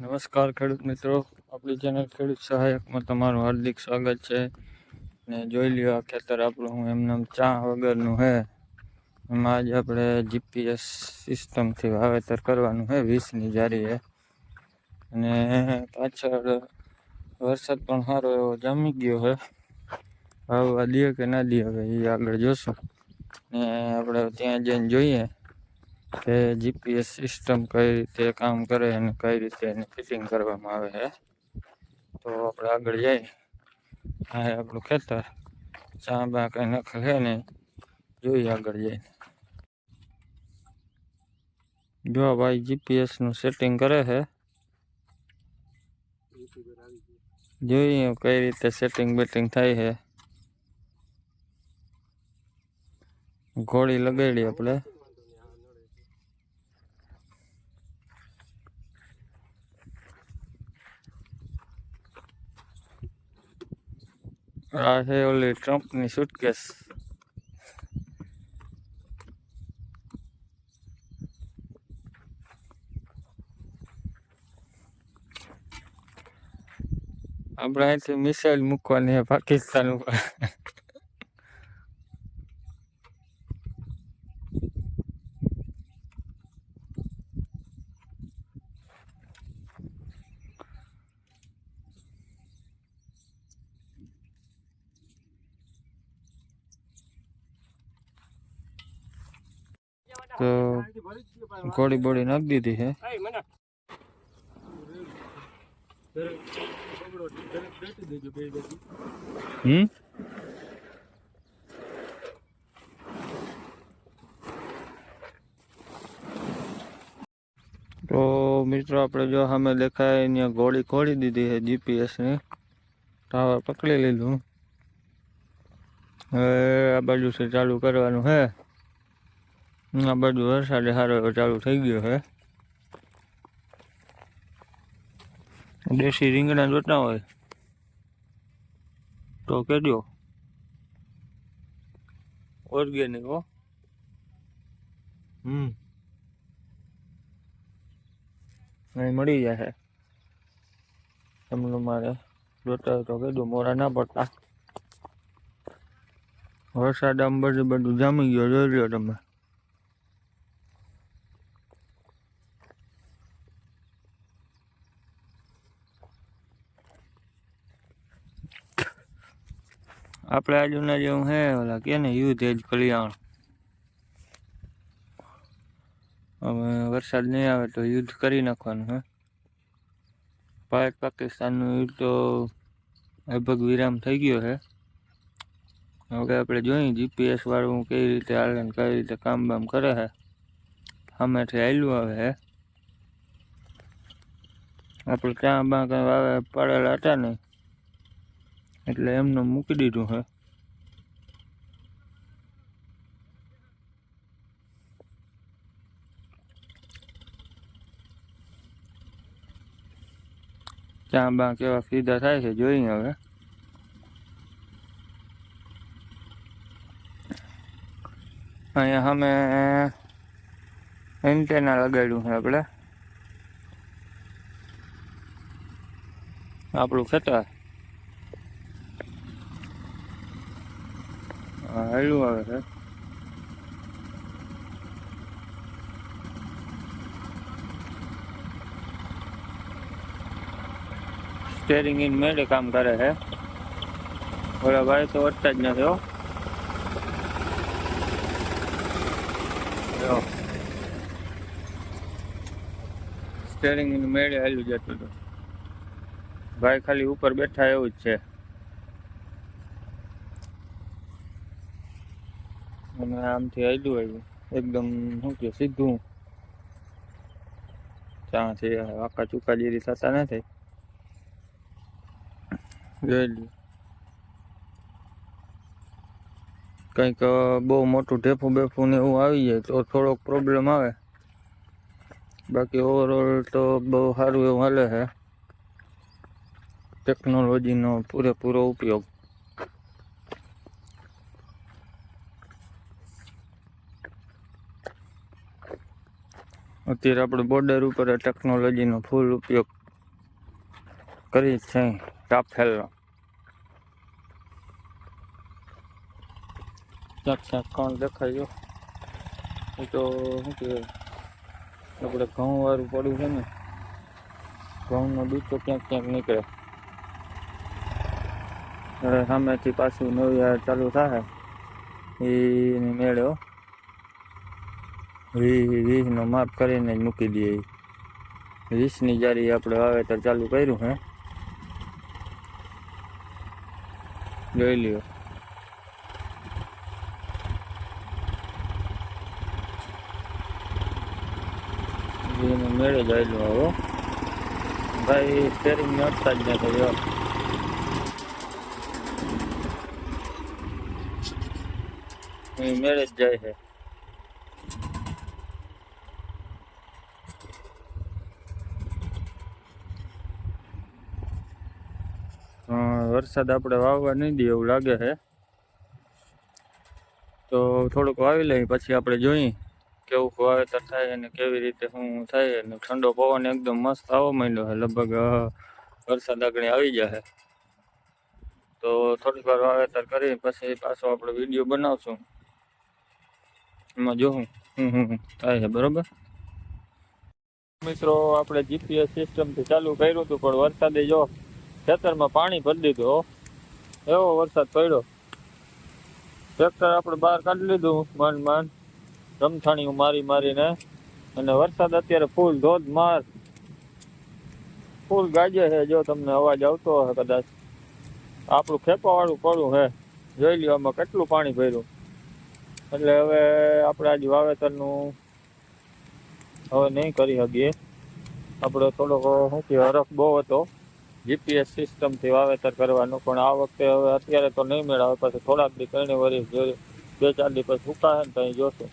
નમસ્કાર ખેડૂત મિત્રો. આપણી ચેનલ ખેડૂત સહાયકમાં તમારું હાર્દિક સ્વાગત છે. ને જોઈ લ્યો આ ખેતર આપણું હું એમને ચા વગરનું હે. એમાં આજે આપણે જીપીએસ સિસ્ટમથી વાવેતર કરવાનું છે વીસની જારી હે અને પાછળ વરસાદ પણ સારો એવો જામી ગયો છે વાવવા દે કે ના દે હવે એ આગળ જોશું. ને આપણે ત્યાં જઈને જોઈએ. કે જીપીએસ સિસ્ટમ કઈ રીતે કામ કરે અને કઈ રીતે એને ફિટિંગ કરવામાં આવે છે તો આપણે આગળ જઈએ. આ છે આપણું ખેતર. ચા બા કઈ નખે છે ને, જોઈએ આગળ જઈને જો ભાઈ જીપીએસનું સેટિંગ કરે છે જોઈએ કઈ રીતે સેટિંગ બેટિંગ થાય છે ઘોડી લગાડી આપણે. આ છે ઓલી ટ્રમ્પની સુટકેસ આપણે અહીંથી મિસાઇલ મૂકવાની છે પાકિસ્તાન ઉપર તો ઘોડી બોડી નાખી દીધી છે હમ તો મિત્રો આપણે જો સામે દેખાય અહીંયા ઘોડી ખોડી દીધી છે જીપીએસની ટાવર પકડી લીધું હવે આ બાજુથી ચાલુ કરવાનું છે આ બધું વરસાદ સારો એવો ચાલુ થઈ ગયો છે દેશી રીંગણા જોતા હોય તો કેજો. ઓર્ગેનિક હો. હમ. અહીં મળી જશે તમને મારે જોતા હોય તો કહેજો મોરા ના પડતા. વરસાદ આમ બધું બધું જામી ગયો જોઈ લો તમે. આપણે આજુના જેવું હે, ઓલા કે ને યુદ્ધ એજ કલ્યાણ. હવે વરસાદ નહીં આવે તો યુદ્ધ કરી નાખવાનું હે. ભારત પાકિસ્તાનનું યુદ્ધ તો લગભગ વિરામ થઈ ગયો છે હવે આપણે જોઈએ જીપીએસ વાળું કઈ રીતે હાલે ને કઈ રીતે કામ બામ કરે છે સામેથી આવેલું આવે હે. આપણે ત્યાં બા કઈ વાવે, પાડેલા હતા ને એટલે એમને મૂકી દીધું છે ચાંબા કેવા સીધા થાય છે જોઈએ હવે. અહીંયા અમે એન્ટેના લગાડ્યું છે આપણે. આપણું ખેતર. હા હાલું આવે છે. સ્ટેરિંગ ઇન મેળે કામ કરે છે. ઓલા ભાઈ તો વધતા જ નથી હો. સ્ટેરિંગ ઇન મેળે હાલ્યું જતું હતું. ભાઈ ખાલી ઉપર બેઠા એવું જ છે. અને આમથી આયલું આવ્યું એકદમ શું કે સીધું. ત્યાંથી આખા ચૂકા જેરી થતા નથી. કંઈક બહુ મોટું ઢેફું બેફું ને એવું આવી જાય તો થોડોક પ્રોબ્લેમ આવે. બાકી ઓવરઓલ તો બહુ સારું એવું હાલે છે. ટેકનોલોજીનો પૂરેપૂરો ઉપયોગ. અત્યારે આપણે બોર્ડર ઉપર ટેકનોલોજીનો ફૂલ ઉપયોગ કરી જ છે રાફેલનો ક્યાંક ક્યાંક કોણ દેખાય એ તો શું કે આપણે ઘઉં વાળું પડ્યું છે ને, ઘઉંનો દૂધ તો ક્યાંક ક્યાંક નીકળે. હવે સામેથી પાછું નવી આ ચાલુ થાય. એની મેળે હો. વીસ વીસનો માપ કરીને જ મૂકી દઈએ. ઈ. વીસની જારી આપણે વાવેતર ચાલુ કર્યું હે. જોઈ લ્યો. એને મેળે જ આવેલું હવે ભાઈ સ્ટેરિંગ ને અટતા જ નથી જો એ મેળે જ જાય છે વરસાદ આપણે વાવવા નહીં દે એવું લાગે છે. તો થોડુંક વાવી લઈએ, પછી આપણે જોઈએ કેવું વાવેતર થાય અને કેવી રીતે શું થાય અને ઠંડો પવન એકદમ મસ્ત આવવા માંડ્યો છે. લગભગ વરસાદ આગળ આવી જશે તો થોડીક વાર વાવેતર કરી, પછી પાછો આપણે વીડિયો બનાવશું. એમાં જોઉં શું શું થાય છે, બરોબર? મિત્રો, આપણે જીપીએસ સિસ્ટમથી ચાલુ કર્યું હતું, પણ વરસાદે જો ખેતરમાં પાણી ભરી દીધું, હો. એવો વરસાદ પડ્યો. ટ્રેક્ટર આપણે બહાર કાઢી લીધું માંડ માંડ રમથાણીઓ મારી મારીને. અને વરસાદ અત્યારે ફૂલ ધોધ માર ફૂલ ગાજે છે, જો તમને અવાજ આવતો હશે કદાચ. આપણું ખેપાવાળું પડું છે. જોઈ લ્યો, આમાં કેટલું પાણી ભર્યું. એટલે હવે આપણે આજ વાવેતરનું હવે નહીં કરી શકીએ. આપણે થોડોક, શું કહેવાય હરખ બહુ હતો. જીપીએસ સિસ્ટમથી વાવેતર કરવાનું, પણ આ વખતે હવે અત્યારે તો નહીં મેળવે, પછી થોડાક દી કરીને જોઈએ બે ચાર દી પછી સુકાશે ને ત્યાં જોશું.